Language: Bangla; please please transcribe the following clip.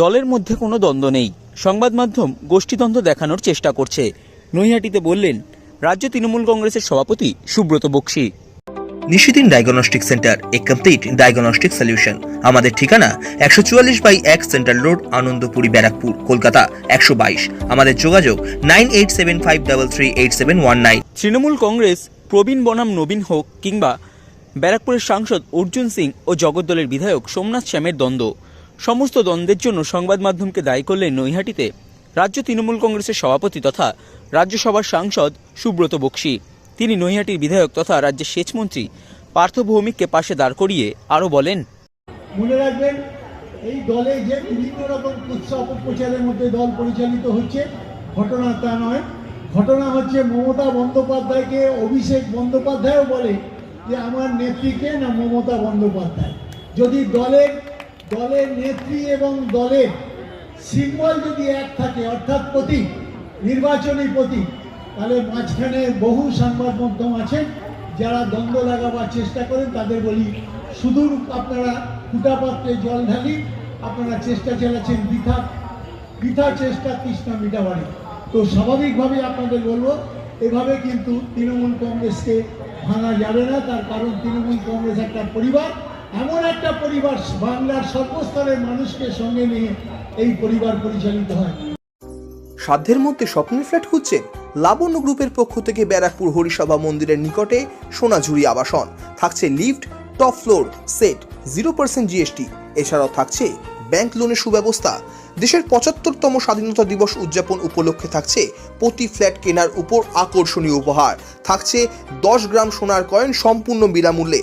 দলের মধ্যে কোনো দ্বন্দ্ব নেই। সংবাদ মাধ্যম গোষ্ঠীদ্বন্দ্ব দেখানোর চেষ্টা করছে। নৈহাটিতে বললেন রাজ্য তৃণমূল কংগ্রেসের সভাপতি Subrata Bakshi. Nishidin diagnostic centre a complete diagnostic solution. আমাদের ঠিকানা একশো চুয়াল্লিশ বাই এক সেন্ট্রাল রোড আনন্দপুরি ব্যারাকপুর কলকাতা একশো বাইশ। আমাদের যোগাযোগ nine eight seven five double three eight seven one nine. Trinamool Congress প্রবীণ বনাম নবীন হোক কিংবা ব্যারাকপুরের সাংসদ অর্জুন সিং ও জগদ্দলের বিধায়ক সোমনাথ শ্যামের দ্বন্দ্ব। সমস্ত দ্বন্দ্বের জন্য সংবাদ মাধ্যমকে দায়ী করলেন নৈহাটিতে রাজ্য তৃণমূল কংগ্রেসের সভাপতি তথা রাজ্যসভার সাংসদ সুব্রত বক্সি। তিনি নৈহাটির বিধায়ক তথা রাজ্যের সেচমন্ত্রী পার্থ ভৌমিককে পাশে দাঁড় করিয়ে আরও বলেন, মনে রাখবেন, এই দলে যে বিভিন্ন রকম কুৎসা অপপ্রচারের মধ্যে দল পরিচালিত হচ্ছে, ঘটনা তা নয়। ঘটনা হচ্ছে মমতা বন্দ্যোপাধ্যায়কে অভিষেক বন্দ্যোপাধ্যায়ও বলে যে, আমার নেত্রীকে না মমতা বন্দ্যোপাধ্যায়? যদি দলের দলের নেত্রী এবং দলের সিম্বল যদি এক থাকে, অর্থাৎ প্রতীক, নির্বাচনী প্রতীক, তাহলে মাঝখানে বহু সংবাদ মাধ্যম আছেন যারা দ্বন্দ্ব লাগাবার চেষ্টা করেন, তাদের বলি, সুদূর আপনারা ফুটা পাত্রে জল ঢালি, আপনারা চেষ্টা চালাচ্ছেন বৃথা বৃথা চেষ্টা তৃষ্ণা মিটাবারে তো স্বাভাবিকভাবে আপনাদের বলব, এভাবে কিন্তু তৃণমূল কংগ্রেসকে ভাঙা যাবে না, তার কারণ তৃণমূল কংগ্রেস একটা পরিবার এমন একটা পরিবার বাংলার সর্বস্তরের মানুষকে সঙ্গে নিয়ে এই পরিবার পরিচালিত হয়। সাধ্যের মধ্যে স্বপ্নের ফ্ল্যাট খুঁজছেন লাবণ্য গ্রুপের পক্ষ থেকে ব্যারাকপুর হরিসভা মন্দিরের নিকটে সোনাঝুরি আবাসন। থাকছে lift, top floor, set, zero percent GST. এছাড়াও থাকছে ব্যাংক লোনের সুব্যবস্থা। দেশের পঁচাত্তরতম স্বাধীনতা দিবস উদযাপন উপলক্ষে থাকছে প্রতি ফ্ল্যাট কেনার উপর আকর্ষণীয় উপহার। থাকছে দশ গ্রাম সোনার কয়েন সম্পূর্ণ বিনামূল্যে।